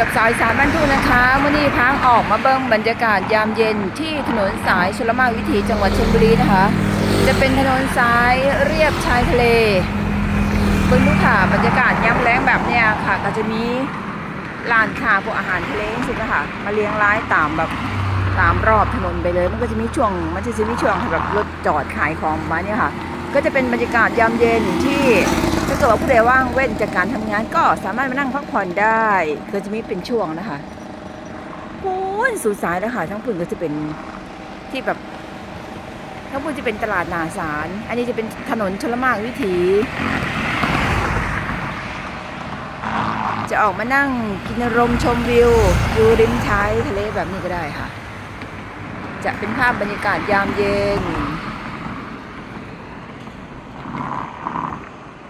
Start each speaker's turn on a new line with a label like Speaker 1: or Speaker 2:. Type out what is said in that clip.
Speaker 1: กับสายสามบ้านทุ่งนะคะมื่อนี้พังออกมาเบิ่งบรรยากาศยามเย็นที่ถนนสายชลมาวิถีจังหวัดชลบุรีนะคะ จะเป็นถนนสายเรียบชายทะเลเบิ่งดูค่ะบรรยากาศยามแล้งแบบเนี้ยค่ะ ก็จะมีร้านค้าพวกอาหารทะเลสินะคะมาเรียงรายตามแบบตามรอบถนนไปเลย มันก็จะมีช่วงมันจะมีช่วงแบบรถจอดขายของมาเนี้ยค่ะ ก็จะเป็นบรรยากาศยามเย็นที่ ถ้าเกิดว่าผู้ใดว่างเว้นจากการทำงานก็สามารถมานั่งพักผ่อนได้ก็จะมีเป็นช่วงนะคะพูนสู่สายนะคะทั้งพุ่นก็จะเป็นที่แบบทั้งพุ่นจะเป็นตลาดนาสาร อันนี้จะเป็นถนนชลมากวิถี จะออกมานั่งกินรมชมวิวอยู่ริมชายทะเลแบบนี้ก็ได้ค่ะ จะเป็นภาพบรรยากาศยามเย็น